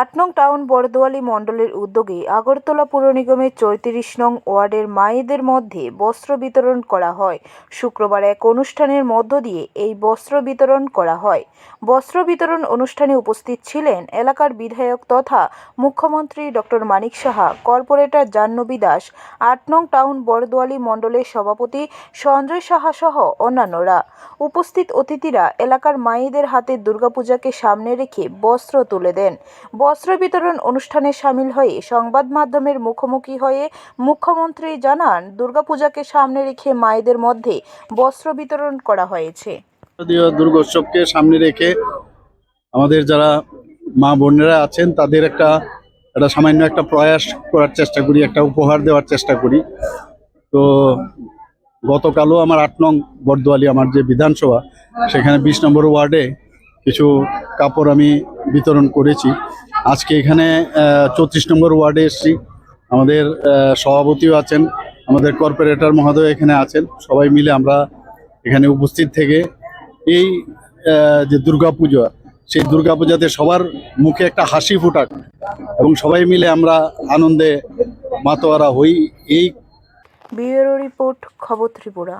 আট নং টাউন বরদোয়ালি মণ্ডলের উদ্যোগে আগরতলা পুর নিগমের চৌত্রিশ নং ওয়ার্ডের মায়েদের মধ্যে বস্ত্র বিতরণ করা হয়। শুক্রবার এক অনুষ্ঠানের মধ্য দিয়ে এই বস্ত্র বিতরণ করা হয়। বস্ত্র বিতরণ অনুষ্ঠানে উপস্থিত ছিলেন এলাকার বিধায়ক তথা মুখ্যমন্ত্রী ডক্টর মানিক সাহা, কর্পোরেটর জাহ্নবী দাস, আট নং টাউন বরদোয়ালি মণ্ডলের সভাপতি সঞ্জয় সাহা সহ অন্যান্যরা। উপস্থিত অতিথিরা এলাকার মায়েদের হাতে দুর্গাপূজাকে সামনে রেখে বস্ত্র তুলে দেন। বস্ত্র বিতরণ অনুষ্ঠানে সামিল হয়ে সংবাদ মাধ্যমের মুখোমুখি হয়ে মুখ্যমন্ত্রী জানান, দুর্গাপূজাকে সামনে রেখে মায়েদের মধ্যে বস্ত্র বিতরণ করা হয়েছে। দুর্গোৎসবকে সামনে রেখে আমাদের যারা মা বোনেরা আছেন, তাদের একটা একটা সামান্য একটা প্রয়াস করার চেষ্টা করি, একটা উপহার দেওয়ার চেষ্টা করি। তো গতকালও আমার আট নং বরদোয়ালি আমার যে বিধানসভা, সেখানে বিশ নম্বর ওয়ার্ডে কিছু কাপড় আমি বিতরণ করেছি। আজকে এখানে চৌত্রিশ নম্বর ওয়ার্ডে এসেছি। আমাদের সভাপতিও আছেন, আমাদের কর্পোরেটর মহোদয় এখানে আছেন। সবাই মিলে আমরা এখানে উপস্থিত থেকে এই যে দুর্গাপূজা, সেই দুর্গাপূজাতে সবার মুখে একটা হাসি ফুটাক এবং সবাই মিলে আমরা আনন্দে মাতোয়ারা হই। এই রিপোর্ট, খবর ত্রিপুরা।